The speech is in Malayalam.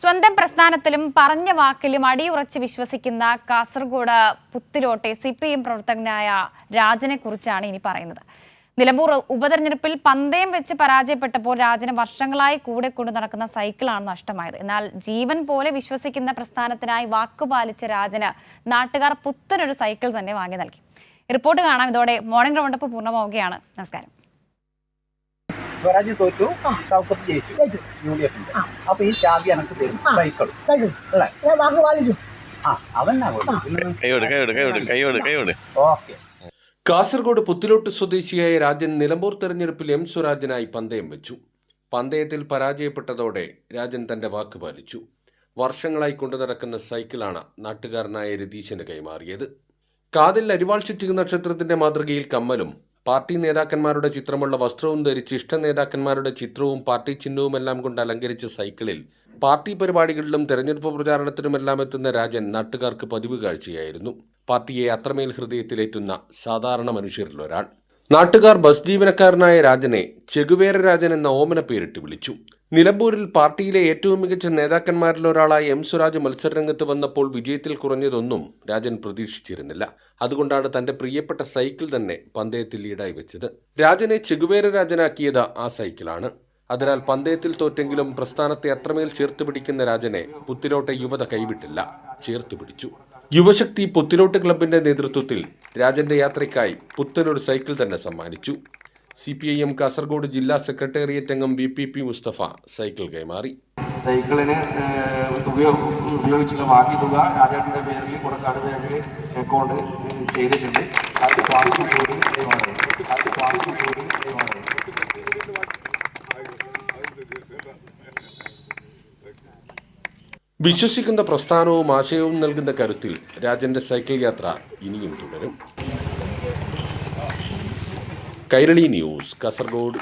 സ്വന്തം പ്രസ്ഥാനത്തിലും പറഞ്ഞ വാക്കിലും അടിയുറച്ച് വിശ്വസിക്കുന്ന കാസർഗോഡ് പുത്തിലോട്ടെ സി പി എം പ്രവർത്തകനായ രാജനെ കുറിച്ചാണ് ഇനി പറയുന്നത്. നിലമ്പൂർ ഉപതെരഞ്ഞെടുപ്പിൽ പന്തയം വെച്ച് പരാജയപ്പെട്ടപ്പോൾ രാജന് വർഷങ്ങളായി കൂടെ കൊണ്ടു നടക്കുന്ന സൈക്കിളാണ് നഷ്ടമായത്. എന്നാൽ ജീവൻ പോലെ വിശ്വസിക്കുന്ന പ്രസ്ഥാനത്തിനായി വാക്കുപാലിച്ച രാജന് നാട്ടുകാർ പുത്തനൊരു സൈക്കിൾ തന്നെ വാങ്ങി നൽകി. റിപ്പോർട്ട് കാണാം. ഇതോടെ മോർണിംഗ് റൗണ്ടപ്പ് പൂർണമാവുകയാണ്. നമസ്കാരം. സ്വരാജ് തോറ്റു. ഷൗക്കത്ത് ജയിച്ചു. യു ഡി എഫിന്റെ അപ്പൊ ഈ ചാവി എനക്ക് തരും. സൈക്കിൾ അല്ലേ? പാലിച്ചു. ആ ഓക്കെ. കാസർഗോഡ് പുത്തിലോട്ട് സ്വദേശിയായ രാജൻ നിലമ്പൂർ തെരഞ്ഞെടുപ്പിൽ എം സ്വരാജനായി പന്തയം വെച്ചു. പന്തയത്തിൽ പരാജയപ്പെട്ടതോടെ രാജൻ തന്റെ വാക്ക് പാലിച്ചു. വർഷങ്ങളായി കൊണ്ടു നടക്കുന്ന സൈക്കിളാണ് നാട്ടുകാരനായ രതീശന് കൈമാറിയത്. കാതിൽ അരിവാൾ ചുറ്റിക്കുന്ന നക്ഷത്രത്തിന്റെ മാതൃകയിൽ കമ്മലും പാർട്ടി നേതാക്കന്മാരുടെ ചിത്രമുള്ള വസ്ത്രവും ധരിച്ച് ഇഷ്ട നേതാക്കന്മാരുടെ ചിത്രവും പാർട്ടി ചിഹ്നവും എല്ലാം കൊണ്ട് അലങ്കരിച്ച സൈക്കിളിൽ പാർട്ടി പരിപാടികളിലും തെരഞ്ഞെടുപ്പ് പ്രചാരണത്തിനുമെല്ലാം എത്തുന്ന രാജൻ നാട്ടുകാർക്ക് പതിവ് കാഴ്ചയായിരുന്നു. പാർട്ടിയെ അത്രമേൽ ഹൃദയത്തിലേറ്റുന്ന സാധാരണ മനുഷ്യരിൽ ഒരാൾ. നാട്ടുകാർ ബസ് ജീവനക്കാരനായ രാജനെ ചെകുവേര രാജൻ എന്ന ഓമന പേരിട്ട് വിളിച്ചു. നിലമ്പൂരിൽ പാർട്ടിയിലെ ഏറ്റവും മികച്ച നേതാക്കന്മാരിൽ ഒരാളായ എം സുരാജ് മത്സരരംഗത്ത് വന്നപ്പോൾ വിജയത്തിൽ കുറഞ്ഞതൊന്നും രാജൻ പ്രതീക്ഷിച്ചിരുന്നില്ല. അതുകൊണ്ടാണ് തന്റെ പ്രിയപ്പെട്ട സൈക്കിൾ തന്നെ പന്തയത്തിൽ ലീഡായി വെച്ചത്. രാജനെ ചെകുവേര രാജനാക്കിയത് ആ സൈക്കിളാണ്. അതിനാൽ പന്തയത്തിൽ തോറ്റെങ്കിലും പ്രസ്ഥാനത്തെ അത്രമേൽ ചേർത്ത് പിടിക്കുന്ന രാജനെ പുത്തിലോട്ടെ യുവത കൈവിട്ടില്ല. ചേർത്ത് പിടിച്ചു. യുവശക്തി പുത്തിലോട്ട് ക്ലബിന്റെ നേതൃത്വത്തിൽ രാജന്റെ യാത്രയ്ക്കായി പുത്തനൊരു സൈക്കിൾ തന്നെ സമ്മാനിച്ചു. C P I M Kasaragod ജില്ലാ സെക്രട്ടേറിയറ്റ് അംഗം B P P Mustafa cycle കൈമാറി. സൈക്കിളിന് തുക ഉപയോഗിച്ചുള്ള ബാക്കി തുക രാജാട്ടിന്റെ പേരിൽ കൊടക്കാട് ബാങ്കിൽ അക്കൗണ്ട് ചെയ്തിട്ടുണ്ട്. അത് പാസ്ബുക്ക് അത് പാസ്ബുക്ക് വിശ്വസിക്കുന്ന പ്രസ്ഥാനവും ആശയവും നൽകുന്ന കരുത്തിൽ രാജന്റെ സൈക്കിൾ യാത്ര ഇനിയും തുടരും. കൈരളി ന്യൂസ് കാസർഗോഡ്.